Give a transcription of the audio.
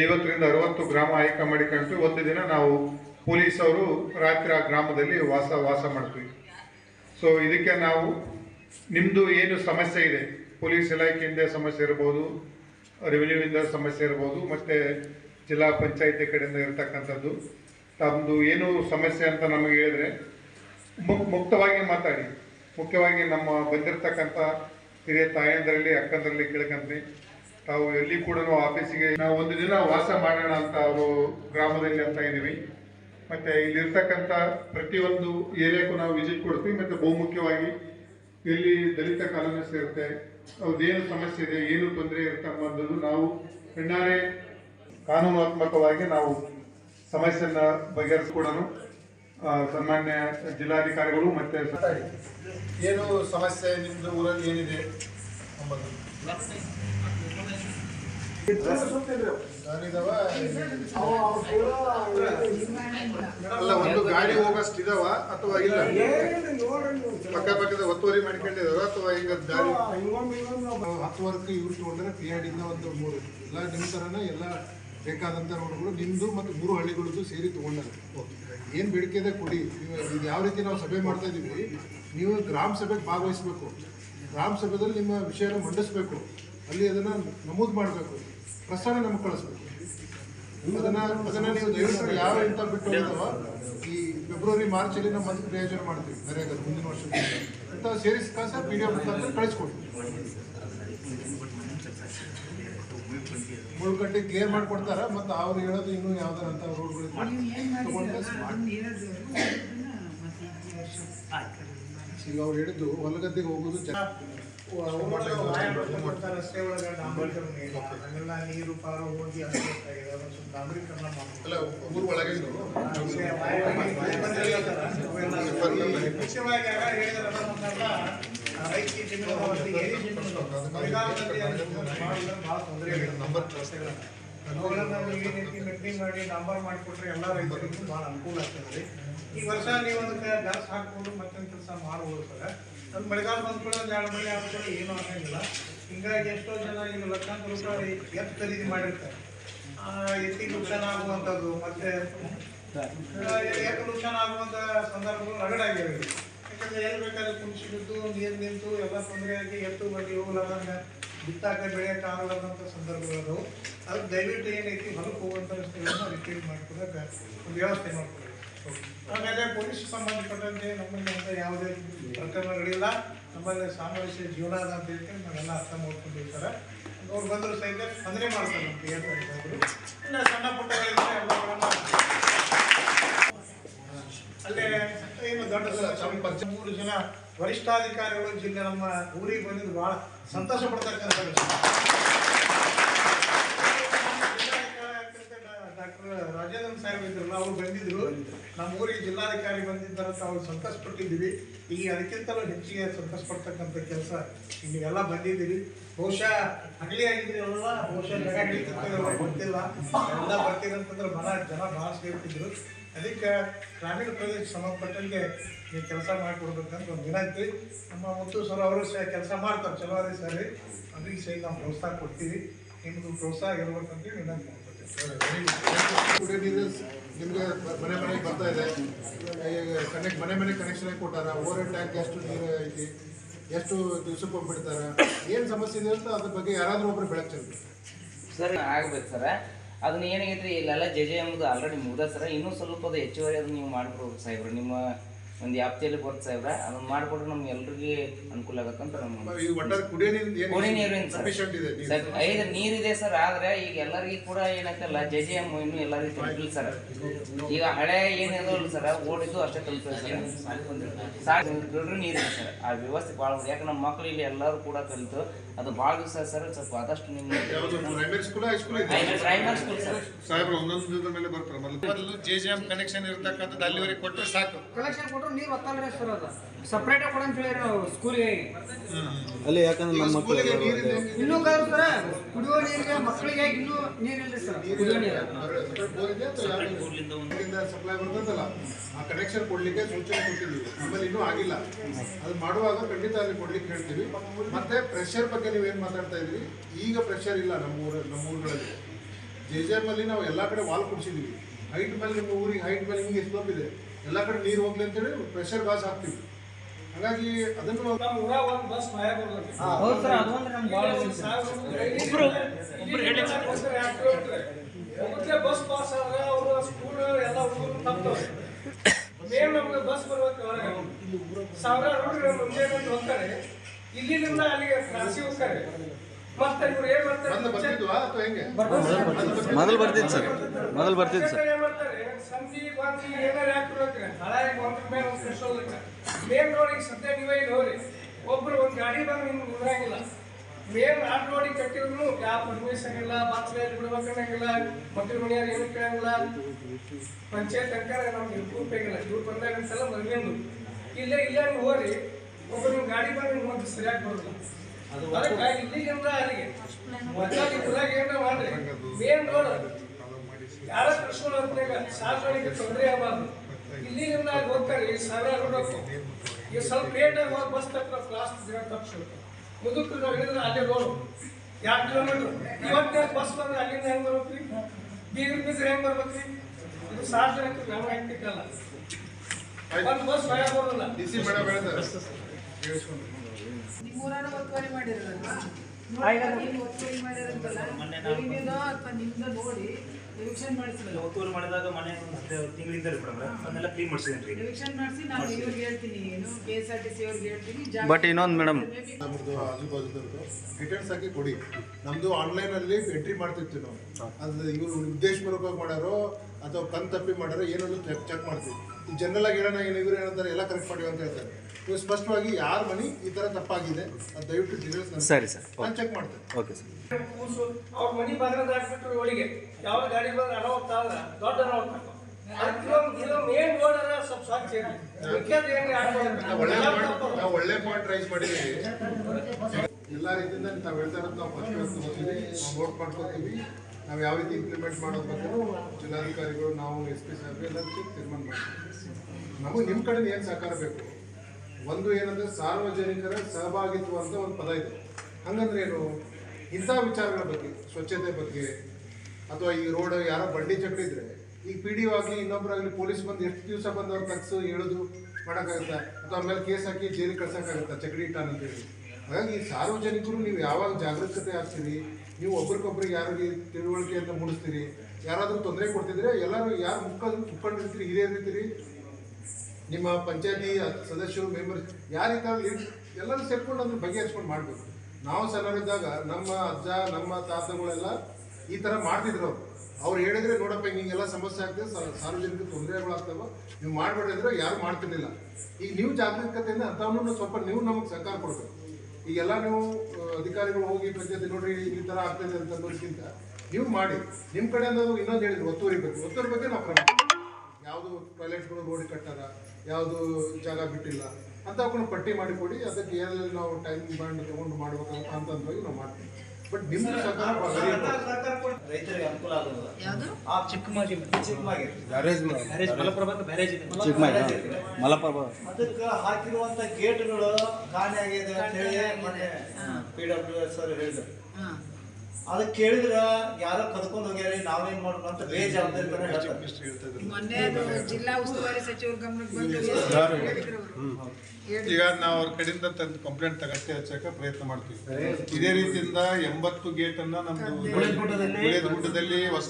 ಐವತ್ತರಿಂದ ಅರವತ್ತು ಗ್ರಾಮ ಆಯ್ಕೆ ಮಾಡಿಕೊಂಡ್ವಿ ಒಂದು ದಿನ ನಾವು ಪೊಲೀಸ್ ಅವರು ರಾತ್ರಿ ಆ ಗ್ರಾಮದಲ್ಲಿ ವಾಸ ವಾಸ ಮಾಡ್ತೀವಿ. ಸೊ ಇದಕ್ಕೆ ನಾವು ನಿಮ್ಮದು ಏನು ಸಮಸ್ಯೆ ಇದೆ? ಪೊಲೀಸ್ ಇಲಾಖೆಯಿಂದ ಸಮಸ್ಯೆ ಇರ್ಬೋದು ರೆವಿನ್ಯೂವಿಂದ ಸಮಸ್ಯೆ ಇರ್ಬೋದು, ಮತ್ತು ಜಿಲ್ಲಾ ಪಂಚಾಯತಿ ಕಡೆಯಿಂದ ಇರತಕ್ಕಂಥದ್ದು. ತಮ್ಮದು ಏನು ಸಮಸ್ಯೆ ಅಂತ ನಮಗೆ ಹೇಳಿದ್ರೆ ಮುಕ್ ಮುಕ್ತವಾಗಿ ಮಾತಾಡಿ. ಮುಖ್ಯವಾಗಿ ನಮ್ಮ ಬಂದಿರತಕ್ಕಂಥ ಹಿರಿಯ ತಾಯಂದರಲ್ಲಿ, ಅಕ್ಕಂದರಲ್ಲಿ ಕೇಳ್ಕೊಂತೀನಿ ತಾವು ಎಲ್ಲಿ ಕೂಡ ಆಫೀಸಿಗೆ ನಾವು ಒಂದು ದಿನ ವಾಸ ಮಾಡೋಣ ಅಂತ ಅವರು ಗ್ರಾಮದಲ್ಲಿ ಅಂತ ಇದ್ದೀವಿ. ಮತ್ತು ಇಲ್ಲಿರ್ತಕ್ಕಂಥ ಪ್ರತಿಯೊಂದು ಏರಿಯಾಕ್ಕೂ ನಾವು ವಿಸಿಟ್ ಕೊಡ್ತೀವಿ. ಮತ್ತು ಬಹುಮುಖ್ಯವಾಗಿ ಎಲ್ಲಿ ದಲಿತ ಕಾಲೋನಿಸ್ ಸೇರುತ್ತೆ. ಅವ್ರದ್ದೇನು ಸಮಸ್ಯೆ ಇದೆ, ಏನು ತೊಂದರೆ ಇರುತ್ತೆ ಅನ್ನೋದು ನಾವು ಕಣ್ಣಾರೆ ಕಾನೂನಾತ್ಮಕವಾಗಿ ನಾವು ಸಮಸ್ಯೆಯನ್ನ ಬಗೆಹರಿಸ್ಕೊಡೋಣ. ಸಾಮಾನ್ಯ ಜಿಲ್ಲಾಧಿಕಾರಿಗಳು ಮತ್ತೆ ಏನು ಸಮಸ್ಯೆ ನಿಮ್ದು ಊರಲ್ಲಿ ಏನಿದೆ? ಅಲ್ಲ, ಒಂದು ಗಾಡಿ ಹೋಗಷ್ಟು ಇದಾವ ಅಥವಾ ಇಲ್ಲ? ಪಕ್ಕ ಪಕ್ಕದ ಒತ್ತುವರಿ ಮಾಡ್ಕೊಂಡಿದಾವ ಅಥವಾ ಈಗ ದಾರಿ? ಹತ್ತು ವರ್ಕ್ ಇವ್ರು ತಗೊಂಡ್ರೆ ಪಿ ಆರ್ ಡಿಂದ ಒಂದು ಮೂರು. ಎಲ್ಲ ನಿಮ್ಮ ಥರನೇ ಎಲ್ಲ ಬೇಕಾದಂಥ ರೋಡ್ಗಳು ನಿಮ್ಮದು ಮತ್ತು ಮೂರು ಹಳ್ಳಿಗಳದ್ದು ಸೇರಿ ತೊಗೊಂಡಾರೆ. ಏನು ಬೇಡಿಕೆ ಕೊಡಿ. ಇದು ಯಾವ ರೀತಿ ನಾವು ಸಭೆ ಮಾಡ್ತಾ ಇದೀವಿ, ನೀವು ಗ್ರಾಮ ಸಭೆಗೆ ಭಾಗವಹಿಸಬೇಕು. ಗ್ರಾಮ ಸಭೆದಲ್ಲಿ ನಿಮ್ಮ ವಿಷಯನ ಮಂಡಿಸ್ಬೇಕು. ಅಲ್ಲಿ ಅದನ್ನು ನಮೂದು ಮಾಡಬೇಕು. ಪ್ರಸ್ತಾವನೆ ನಮಗೆ ಕಳಿಸ್ಬೇಕು ಅದನ್ನ ಅದನ್ನ ನೀವು ದಯವಿಟ್ಟು ಯಾವ ಇಂಥ ಬಿಟ್ಟು ಹೋಗ್ತಾವ ಈ ಫೆಬ್ರವರಿ ಮಾರ್ಚಲ್ಲಿ ನಾವು ಮತ್ತೆ ಪ್ರಯೋಜನ ಮಾಡ್ತೀವಿ. ನರೇಗಾ ಮುಂದಿನ ವರ್ಷ ಅಂತ ಸೇರಿಸಿ ಕಾಸ ಪಿ ಡಿ ಎಫ್ ಮುಖಾಂತರ ಕಳಿಸ್ಕೊಡಿ. ಮುಳುಗಡ್ಡೆ ಕ್ಲಿಯರ್ ಮಾಡಿಕೊಡ್ತಾರ ಮತ್ತು ಅವ್ರು ಹೇಳೋದು ಇನ್ನೂ ಯಾವ್ದಾರ ಅಂತ ರೋಡ್ಗಳು ಈಗ ಅವ್ರು ಹೇಳಿದ್ದು ಹೊಲಗದ್ದೆಗೆ ಹೋಗೋದು ಜನ ರಸ್ತೆ ಒಳಗೆ ಡಾಂಬರೀಕರಣ ನೀರು ಪಾರ ಹೋಗಿ ಡಾಂಬರೀಕರಣ ಅವುಗಳನ್ನ ಈ ರೀತಿ ಮಾಡಿ ಡಾಂಬರ್ ಮಾಡಿಕೊಟ್ರೆ ಎಲ್ಲ ರೈತರಿಗೂ ಭಾಳ ಅನುಕೂಲ ಆಗ್ತದೆ ಈ ವರ್ಷ ನೀವು ಅದಕ್ಕೆ ಗ್ಯಾಸ್ ಹಾಕ್ಕೊಂಡು ಮತ್ತೊಂದು ಕೆಲಸ ಮಾಡ್ಬೋದು ಸರ್ ಅದು ಮಳೆಗಾಲ ಒಂದು ಎರಡು ಮಳೆ ಆಗ್ಬಿಟ್ಟು ಏನೂ ಆಗಂಗಿಲ್ಲ. ಹಿಂಗಾಗಿ ಎಷ್ಟೋ ಜನ ಈಗ ಲಕ್ಷಾಂತರ ರೂಪಾಯಿ ಎತ್ತು ಖರೀದಿ ಮಾಡಿರ್ತಾರೆ. ಎತ್ತಿ ನುಕ್ಸಾನ ಆಗುವಂಥದ್ದು, ಮತ್ತೆ ಯಾಕೆ ನುಕ್ಸಾನ ಆಗುವಂಥ ಸಂದರ್ಭಗಳು ರಗಡಾಗಿವೆ ಯಾಕಂದ್ರೆ ಎಲ್ಲಿ ಬೇಕಾದ್ರೆ ಕುಂಚಿ ಬಿದ್ದು, ನೀರು ನಿಂತು ಎಲ್ಲ ತೊಂದರೆ ಆಗಿ ಎತ್ತು ಬಂದು ಹೋಗ್ಲಾರ್ದಂಗ ಬಿತ್ತಾಕ ಬೆಳೆಯಕ್ಕೆ ಆಗಲಾರ್ದಂಥ ಸಂದರ್ಭಗಳು ಅದಾವು. ಅದು ದಯವಿಟ್ಟು ಏನೈತಿ ಹೊಲಕ್ಕೆ ಹೋಗುವಂಥ ರಸ್ತೆಗಳನ್ನ ರಿಪೇರಿ ಒಂದು ವ್ಯವಸ್ಥೆ ಮಾಡ್ಕೊಡಿ. ಆಮೇಲೆ ಪೊಲೀಸ್ ಸಂಬಂಧಪಟ್ಟಂತೆ ನಮ್ಮಲ್ಲಿ ಅಂತ ಯಾವುದೇ ಪ್ರಕರಣಗಳಿಲ್ಲ ನಮ್ಮಲ್ಲಿ ಸಾಮರಸ್ಯ ಜೀವನ ಅಂತ ಹೇಳ್ಕೊಂಡು ನಾವೆಲ್ಲ ಅರ್ಥ ಮಾಡ್ಕೊಂಡಿರ್ತಾರೆ. ಅವ್ರು ಬಂದರೂ ಸಹಿತ ತೊಂದರೆ ಮಾಡ್ತಾರೆ ಅಂತ ಹೇಳ್ತಾ ಅವರು ಇನ್ನು ಸಣ್ಣ ಪುಟ್ಟಗಳಿದ್ರೆ ಅಲ್ಲೇ ಏನು ದೊಡ್ಡ ಮೂರು ಜನ ವರಿಷ್ಠಾಧಿಕಾರಿಗಳು ಜಿಲ್ಲೆ ನಮ್ಮ ಊರಿಗೆ ಬಂದಿದ್ದು ಭಾಳ ಸಂತೋಷ ಪಡ್ತಕ್ಕಂಥ ರಾಜೇಂದ್ರ ಸಾಹೇಬ್ ಇದ್ರಲ್ಲ, ಅವ್ರು ಬಂದಿದ್ರು. ನಮ್ಮ ಊರಿಗೆ ಜಿಲ್ಲಾಧಿಕಾರಿ ಬಂದಿದ್ದಂತ ಅವ್ರು ಸಂತೋಷ ಪಟ್ಟಿದ್ದೀವಿ ಈಗ ಅದಕ್ಕಿಂತಲೂ ಹೆಚ್ಚಿಗೆ ಸಂತೋಷ ಪಡ್ತಕ್ಕಂಥ ಕೆಲಸ ನೀವೆಲ್ಲ ಬಂದಿದ್ದೀವಿ ಬಹುಶಃ ಹಗಲಿ ಆಗಿದ್ರೆ ಎಲ್ಲ ಬಹುಶಃ ಗೊತ್ತಿಲ್ಲ. ಎಲ್ಲ ಬರ್ತೀರಂತಂದ್ರೆ ಬಹಳ ಜನ ಭಾಳ ಸೇರ್ತಿದ್ರು. ಅದಕ್ಕೆ ಗ್ರಾಮೀಣ ಪ್ರದೇಶ ಸಂಬಂಧಪಟ್ಟಂಗೆ ನೀವು ಕೆಲಸ ಮಾಡಿಕೊಡ್ಬೇಕಂತ ಒಂದು ವಿನಂತಿ. ನಮ್ಮ ಮುತ್ತು ಸರ್ ಅವರು ಸಹ ಕೆಲಸ ಮಾಡ್ತಾರೆ. ಚಲೋ ಅದೇ ಸರಿ. ಅದಕ್ಕೆ ಸಹ ನಾವು ಪ್ರೋತ್ಸಾಹ ಕೊಡ್ತೀವಿ. ನಿಮ್ಮದು ಪ್ರೋತ್ಸಾಹ ಇರ್ಬೇಕಂತ ವಿನಂತಿ. ಕುಡಿಯೋ ನೀರು ನಿಮ್ಗೆ ಮನೆ ಮನೆಗೆ ಬರ್ತಾ ಇದೆ ಕನೆಕ್ಟ್ ಮನೆ ಮನೆ ಕನೆಕ್ಷನ್ ಕೊಟ್ಟಾರ ಓವರ್ ಹೆಡ್ ಎಷ್ಟು ನೀರು ಐತಿ ಎಷ್ಟು ದಿವ್ಸಕ್ಕೆ ಬಿಡ್ತಾರೆ ಏನು ಸಮಸ್ಯೆ ಇದೆ ಅಂತ ಅದ್ರ ಬಗ್ಗೆ ಯಾರಾದರೂ ಒಬ್ರು ಬೆಳಕು ಸರ್, ಆಗ್ಬೇಕು ಸರ್. ಅದನ್ನ ಏನಾಗೈತ್ರಿ, ಇಲ್ಲೆಲ್ಲ ಜೆ ಜೆ ಎಂಬುದು ಆಲ್ರೆಡಿ ಮುಗ್ದ ಸರ್. ಇನ್ನೂ ಸ್ವಲ್ಪ ಅದು ಹೆಚ್ಚುವರಿ ಅದನ್ನ ನೀವು ಮಾಡ್ಬೋದು ಸಾಹೇಬ್ರು. ನಿಮ್ಮ ಒಂದು ವ್ಯಾಪ್ತಿಯಲ್ಲಿ ಬರುತ್ತೆ ಸಾಹೇಬ್ರ. ಅದನ್ನ ಮಾಡ್ಕೊಟ್ರೆ ನಮ್ಗೆ ಎಲ್ರಿಗೆ ಅನುಕೂಲ ಆಗತ್ತಂತ ನೀರು ಸರ್. ಸಫಿಷಿಯಂಟ್ ಇದೆ ಸರ್ ಐದು ನೀರಿದೆ ಸರ್ ಆದ್ರೆ ಈಗ ಎಲ್ಲರಿಗೂ ಕೂಡ ಏನಾಗ್ತಲ್ಲ ಜೆ ಜೆ ಎಂ ಇನ್ನು ಎಲ್ಲರಿಗೂ ತಲುಪಿಲ್ಲ ಸರ್. ಈಗ ಹಳೆ ಏನಿದೆ ಸರ್ ಓಡಿದ್ದು ಅಷ್ಟೇ ತಲುಪಿಲ್ಲ ಸರ್. ಸಾಕು ದೊಡ್ಡ ನೀರಿದೆ ಸರ್. ಆ ವ್ಯವಸ್ಥೆ ಭಾಳ ಯಾಕೆ ನಮ್ಮ ಮಕ್ಳು ಇಲ್ಲಿ ಎಲ್ಲರೂ ಕೂಡ ಕಲಿತು ಅದು ಭಾಳ ದಿವಸ ಸರ್ ಸ್ವಲ್ಪ ಆದಷ್ಟು ನಿಮ್ಮ ಯಾವ್ದು ಪ್ರೈಮರಿ ಸ್ಕೂಲ್ ಸರ್. ಸಾಹೇಬ್ರು ಒಂದೊಂದು ಮೇಲೆ ಬರ್ತಾರೆ ಮೊದಲು ಜೆ ಜೆ ಎಂ ಕನೆಕ್ಷನ್ ಇರ್ತಕ್ಕಂಥದ್ದು ಅಲ್ಲಿವರೆಗೆ ಕೊಟ್ಟರೆ ಸಾಕು. ಕಲೆಕ್ಷನ್ ಕೊಟ್ಟರು ನೀರು ಒತ್ತಲ್ರಿ ಸರ್ ಅದು. ಸಪ್ರೇಟ್ ಕೊಡ ಅಂತ ಹೇಳಿ ನಾವು ಸ್ಕೂಲ್ಗೆ ಅಲ್ಲಿ ಯಾಕಂದ್ರೆ ನಮ್ಮ ಮಕ್ಕಳು ಸ್ಕೂಲಿಗೆ ನೀರಿದೆ ಇನ್ನೂ ಕಾದು ಸರ್ ಕುಡಿಯುವ ನೀರಿಗೆ ಮಕ್ಕಳಿಗೆ ಇನ್ನೂ ನೀರಿಲ್ಲ ಸರ್ ಕುಡಿಯುವ ನೀರು. ಸಪ್ಲೈ ಬರ್ತದಲ್ಲ ಆ ಕನೆಕ್ಷನ್ ಕೊಡ್ಲಿಕ್ಕೆ ಸೂಚನೆ ಕೊಟ್ಟಿದ್ದೀವಿ ಆಮೇಲೆ ಇನ್ನೂ ಆಗಿಲ್ಲ. ಅದು ಮಾಡುವಾಗ ಖಂಡಿತ ಅಲ್ಲಿ ಕೊಡ್ಲಿಕ್ಕೆ ಹೇಳ್ತೀವಿ. ಮತ್ತೆ ಪ್ರೆಷರ್ ಬಗ್ಗೆ ನೀವೇನು ಮಾತಾಡ್ತಾ ಇದ್ರಿ ಈಗ ಪ್ರೆಷರ್ ಇಲ್ಲ ನಮ್ಮ ಊರ ನಮ್ಮ ಊರುಗಳಲ್ಲಿ. ಜೆ ಜೆ ಎಂ ಅಲ್ಲಿ ನಾವು ಎಲ್ಲ ಕಡೆ ವಾಲ್ ಕೊಡಿಸಿದ್ದೀವಿ ಹೈಟ್ ಮೇಲೆ ನಿಮ್ಮ ಊರಿಗೆ ಹೈಟ್ ಮೇಲೆ ಹಿಂಗೆ ಸ್ಲೋಪ್ ಇದೆ? ಎಲ್ಲ ಕಡೆ ನೀರು ಹೋಗ್ಲಿ ಅಂತ ಹೇಳಿ ಪ್ರೆಷರ್ ಗಾಸ್ ಹಾಕ್ತೀವಿ. ಹಾಗಾಗಿ ಅದನ್ನು ಬಸ್ ಪಾಸ್ ಆದ್ರೆ ಅವರು ಸ್ಕೂಲ್ ಎಲ್ಲ ಹುಡುಗರು ತಪ್ತವ್ರೆ. ಮೇನ್ ನಮ್ಗೆ ಬಸ್ ಬರ್ಬೇಕು ಒಳಗೆ. ಸಾವಿರಾರು ಹುಡುಗರು ಮುಂಜಾನೆ ಹೋಗ್ತಾರೆ. ಇಲ್ಲಿಂದ ಅಲ್ಲಿಗೆ ಹೋಗ್ತಾರೆ. ಮತ್ತೆ ಇವ್ರು ಏನ್ ಮಾಡ್ತಾರೆ? ಮೊದಲು ಬರ್ತೀನಿ ಸರ್. ಮೊದಲು ಬರ್ತೀನಿ ಸರ್. ಏನ್ ಮಾಡ್ತಾರೆ? ಸಂಜೆ ಬಂದು ಏನಾರ ಹಾಕಿರ್ಬೇಕು ಹಳೆ ಒಂದ್ರ ಮೇಲೆ ಒಂದು ಪೆಟ್ರೋಲ್ ಮೇನ್ ರೋಡಿಗೆ ಸದ್ಯ ಇಲ್ಲಿ ಹೋಗ್ರಿ. ಒಬ್ರು ಒಂದು ಗಾಡಿ ಬಂದು ನಿಮ್ಗೆ ಬಿಡಂಗಿಲ್ಲ ಮೇನ್ ಆಟ್ ರೋಡಿಗೆ ಕಟ್ಟಿದ್ರು, ಯಾವ ಪರ್ಮಿಷನ್ ಇಲ್ಲ ಬಾಚ್ಲೆ ಬಿಡ್ಬೇಕನ್ನಂಗಿಲ್ಲ ಮಕ್ಕಳ ಮನೆಯವ್ರು ಏನು ಕೇಳಂಗಿಲ್ಲ. ಪಂಚಾಯತ್ ಸರ್ಕಾರ ನಮ್ಗೆ ಇಂಪ್ರೂವ್ ಆಗಿಲ್ಲ. ಇವ್ರು ಬಂದಾಗ ಒಂದ್ಸಲ ಮದ್ವೆಂದು ಇಲ್ಲೇ, ಇಲ್ಲ ನೀವು ಹೋಗ್ರಿ. ಒಬ್ರು ನಿಮ್ಮ ಗಾಡಿ ಬಂದು ನಿಮ್ಗೆ ಮತ್ತೆ ಸರಿಯಾಗಿ ಬರೋದಿಲ್ಲ. ಅದಕ್ಕಾಗಿ ಇಲ್ಲಿಗಿಂದ ಅಲ್ಲಿಗೆ. ಮೊದಲಾಗಿ ಊರಾಗ ಏನಾರ ಮಾಡ್ರಿ. ಮೇನ್ ರೋಡ್ ಯಾರ ಕೃಷ್ಣ ಸಾರ್ವಜನಿಕ ತೊಂದರೆ ಆಗಬಾರ್ದು. ಇಲ್ಲಿಂದ ಅಲ್ಲಿ ಹೋಗ್ತಾರೆ ಈ ಸಾವಿರಾರು ರೋಡಕ್ಕೂ ಈ ಸ್ವಲ್ಪ ಲೇಟಾಗಿ ಹೋಗಿ ಬಸ್ ತಕ್ಕ ಕ್ಲಾಸ್ ದಿನ ತಪ್ಪಿಸ್ಬೇಕು ಮುದುಕರು ನಾವು ಹೇಳಿದ್ರೆ ಅಲ್ಲೇ ರೋಡು ಎರಡು ಕಿಲೋಮೀಟ್ರ್ ಇವತ್ತೇ ಬಸ್ ಬಂದ್ರೆ ಅಲ್ಲಿಂದ ಹೆಂಗೆ ಬರ್ಬೇಕ್ರಿ? ಬೀಗ್ರ ಬೀಗ್ರ ಹೆಂಗೆ ಬರ್ಬೇಕ್ರಿ? ಇದು ಸಾರ್ವಜನಿಕ ನಾವು ಹೆಂಗಿಕ್ಕಲ್ಲ ಒಂದು ಬಸ್ ಹೇಳ್ತಾರೆ. ಕೇಳಿಸ್ಕೊಂಡು ನಿಮ್ಮೂರಾನ ಒತ್ತುವರಿ ಮಾಡಿರೋದಲ್ವಾ? ನೀವು ಒತ್ತುವರಿ ಮಾಡಿರೋದಲ್ಲ? ನಿಮ್ಮಿಂದ ಅಥವಾ ನೋಡಿ. ಎವಿಕ್ಷನ್ ಮಾಡಿಸಿಲ್ಲ ಒತ್ತುವರಿ ಮಾಡಿದಾಗ ಮನೆ ಒಂದು ಹದಿನೈದು ತಿಂಗಳಿಂದ ರೀ ಮೇಡಮ್ ಅದನ್ನೆಲ್ಲ ಕ್ಲೀನ್ ಮಾಡಿಸಿದ್ದೀನಿ ರೀ. ಎವಿಕ್ಷನ್ ಮಾಡಿಸಿ ನಾನು ಇವ್ರಿಗೆ ಹೇಳ್ತೀನಿ ಏನು K S R T C ಅವ್ರಿಗೆ ಹೇಳ್ತೀನಿ ಬಟ್ ಇನ್ನೊಂದು ಮೇಡಮ್. ನಮ್ಮದು ಡೀಟೇಲ್ಸ್ ಹಾಕಿ ಕೊಡಿ. ನಮ್ಮದು ಆನ್ಲೈನಲ್ಲಿ ಎಂಟ್ರಿ ಮಾಡ್ತಿರ್ತೀವಿ ನಾವು. ಅದು ಇವರು ಉದ್ದೇಶಪೂರ್ವಕವಾಗಿ ಮಾಡೋರು ಅಥವಾ ಕಣ್ ತಪ್ಪಿ ಮಾಡೋರು ಏನನ್ನು ಚೆಕ್ ಚೆಕ್ ಮಾಡ್ತೀವಿ. ಜನರಲ್ ಆಗಿ ಹೇಳೋಣ ಏನು ಇವರು ಏನಂತಾರೆ ಎಲ್ಲ ಕರೆಕ್ಟ್ ಮಾಡಿ ಅಂತ ಹೇಳ್ತಾರೆ. ನೀವು ಸ್ಪಷ್ಟವಾಗಿ ಯಾರ ಮನಿ ಈ ತರ ತಪ್ಪಾಗಿದೆ ಅದು ದಯವಿಟ್ಟು ಡೀಟೇಲ್ಸ್ ಸರಿ ಸರ್ ನಾನು ಚೆಕ್ ಮಾಡ್ತೇನೆ. Okay sir. ಕೂಸು ಅವ್ರ ಮನಿ ಬಾಗಿಲ ದಾಟ್ಬಿಟ್ರು ಒಳಗೆ ಯಾವ ಗಾಡಿ ಬಂದ್ರೆ ಅನಾಹುತ ಆದ್ರೆ ದೊಡ್ಡ ಅನಾಹುತ. ಒಳ್ಳೆ ಪಾಯಿಂಟ್ ನಾವು ಒಳ್ಳೆ ಪಾಯಿಂಟ್ ರೈಸ್ ಮಾಡಿದ್ದೀವಿ. ಎಲ್ಲ ರೀತಿಯಿಂದ ನಾವು ಹೇಳ್ತಾ ಇರೋದು ನಾವು ಫಸ್ಟ್ ನೋಟ್ ಮಾಡ್ಕೋತೀವಿ. ನಾವು ಯಾವ ರೀತಿ ಇಂಪ್ಲಿಮೆಂಟ್ ಮಾಡೋದು ಬಗ್ಗೆ ಜಿಲ್ಲಾಧಿಕಾರಿಗಳು, ನಾವು ಎಸ್ ಪಿ ಸಾಹೇಬ್ ಎಲ್ಲ ತೀರ್ಮಾನ ಮಾಡ್ತೀವಿ. ನಮಗೆ ನಿಮ್ಮ ಕಡೆ ಏನು ಸಹಕಾರ ಬೇಕು? ಒಂದು ಏನಂದ್ರೆ ಸಾರ್ವಜನಿಕರ ಸಹಭಾಗಿತ್ವ ಅಂತ ಒಂದು ಪದ ಇದೆ. ಹಂಗಂದ್ರೆ ಏನು? ಇಂಥ ವಿಚಾರಗಳ ಬಗ್ಗೆ, ಸ್ವಚ್ಛತೆ ಬಗ್ಗೆ, ಅಥವಾ ಈ ರೋಡ್ ಯಾರೋ ಬಂಡಿ ಚಕ್ರಿದ್ರೆ ಈಗ ಪಿ ಡಿ ಆಗಲಿ ಇನ್ನೊಬ್ಬರಾಗಲಿ ಪೊಲೀಸ್ ಬಂದು ಎಷ್ಟು ದಿವಸ ಬಂದು ಅವ್ರು ತಗ್ಸು ಹೇಳೋದು ಮಾಡೋಕ್ಕಾಗುತ್ತಾ? ಅಥವಾ ಆಮೇಲೆ ಕೇಸ್ ಹಾಕಿ ಜೈಲಿಗೆ ಕಳ್ಸೋಕ್ಕಾಗುತ್ತಾ ಚಕ್ರಿ ಅಂತೇಳಿ ಹಾಗಾಗಿ ಸಾರ್ವಜನಿಕರು, ನೀವು ಯಾವಾಗ ಜಾಗರೂಕತೆ ಆಗ್ತೀರಿ? ನೀವು ಒಬ್ರಿಗೊಬ್ರಿಗೆ ಯಾರಿಗೆ ತಿಳುವಳಿಕೆ ಅಂತ ಮೂಡಿಸ್ತೀರಿ? ಯಾರಾದರೂ ತೊಂದರೆ ಕೊಡ್ತಿದ್ರೆ ಎಲ್ಲರೂ ಯಾರು ಮುಖ ಮುಖಂಡಿರ್ತೀರಿ ಹಿರಿಯರಿರ್ತೀರಿ? ನಿಮ್ಮ ಪಂಚಾಯತಿ ಸದಸ್ಯರು ಮೆಂಬರ್ಸ್ ಯಾರು ಈ ಎಲ್ಲರೂ ಸೇರ್ಕೊಂಡು ಅದನ್ನ ಬಗೆಹರಿಸ್ಕೊಂಡು ಮಾಡಬೇಕು. ನಾವು ಸಣ್ಣರಿದ್ದಾಗ ನಮ್ಮ ಅಜ್ಜ, ನಮ್ಮ ತಾತಗಳೆಲ್ಲ ಈ ಥರ ಮಾಡ್ತಿದ್ರು ಅವರು. ಅವ್ರು ಹೇಳಿದ್ರೆ, ನೋಡಪ್ಪ, ಹಿಂಗೆಲ್ಲ ಸಮಸ್ಯೆ ಆಗ್ತದೆ ಸಾರ್ವಜನಿಕ ತೊಂದರೆಗಳಾಗ್ತವೆ, ನೀವು ಮಾಡಬೇಡಿದ್ರೆ ಯಾರು ಮಾಡ್ತಿರ್ಲಿಲ್ಲ. ಈಗ ನೀವು ಜಾಗರೂಕತೆಯಿಂದ ಅಂಥವನ್ನ ಸ್ವಲ್ಪ ನೀವು ನಮಗೆ ಸಹಕಾರ ಕೊಡಬೇಕು. ಈಗೆಲ್ಲ ನೀವು ಅಧಿಕಾರಿಗಳು ಹೋಗಿ ಪಂಚಾಯತಿ ನೋಡ್ರಿ, ಈ ಥರ ಆಗ್ತದೆ ಅಂತ ಅನ್ನೋದಕ್ಕಿಂತ ನೀವು ಮಾಡಿ. ನಿಮ್ಮ ಕಡೆ ಅನ್ನೋದು ಇನ್ನೊಂದು ಹೇಳಿದ್ರು, ಒತ್ತುವರಿ ಬಗ್ಗೆ. ಒತ್ತುವರಿ ಬಗ್ಗೆ ನಾವು ಕ್ರಮ. ಯಾವುದು ಟಾಯ್ಲೆಟ್ಗಳು ರೋಡ್ ಕಟ್ಟಾರ ಯಾವುದು ಜಾಗ ಬಿಟ್ಟಿಲ್ಲ ಅಂತ ಪಟ್ಟಿ ಮಾಡಿಕೊಡಿ. ಅದಕ್ಕೆ ಏನೆಲ್ಲ ನಾವು ಟೈಮ್ ಬಾಂಡ್ ತಗೊಂಡು ಮಾಡ್ಬೇಕಂತ ಅಂತಂದ್ರಾಗಿ ನಾವು ಮಾಡ್ತೀವಿ. ಬಟ್ ರೈತರಿಗೆ ಅನುಕೂಲ ಆಗೋದಿಲ್ಲ. ಯಾವುದು? ಆ ಚಿಕ್ಕಮಾಗಿ ಚಿಕ್ಕಮಾಗಿ ಮಲಪ್ರಭಾ ಅಂತ ಬ್ಯಾರೇಜ್ ಇದೆ. ಚಿಕ್ಕ ಮಲಪ್ರಭಾ. ಅದಕ್ಕೆ ಹಾಕಿರುವಂತ ಗೇಟ್ಗಳು ಕಾಣೆ ಆಗಿದೆ ಅಂತ ಹೇಳಿ ಮೊನ್ನೆ ಪಿ ಡಬ್ಲ್ಯೂ ಎಸ್ ಅವರು ಹೇಳಿದ್ರು. ಅದಕ್ಕೆ ಕೇಳಿದ್ರ ಯಾರೋ ಕದ್ಕೊಂಡು ಹೋಗ್ಯಾರಿ ನಾವೇನ್ ಮಾಡೋಣ ಅಂತ ಬೇಜವಾಬ್ದಾರಿ ಮೊನ್ನೆ ಅದು ಜಿಲ್ಲಾ ಉಸ್ತುವಾರಿ ಸಚಿವರ ಗಮನಕ್ಕೆ ಬಂದು ಈಗ ನಾವು ಅವ್ರ ಕಡೆಯಿಂದ ತಂದು ಕಂಪ್ಲೇಂಟ್ ತಗತ್ತೆ ಹಚ್ಚಕ್ಕೆ ಪ್ರಯತ್ನ ಮಾಡ್ತೀವಿ. ಇದೇ ರೀತಿಯಿಂದ ಎಂಬತ್ತು ಗೇಟ್ ಅನ್ನ ನಮ್ದು ಗುಳೇದ ಗುಡ್ಡದಲ್ಲಿ ಹೊಸ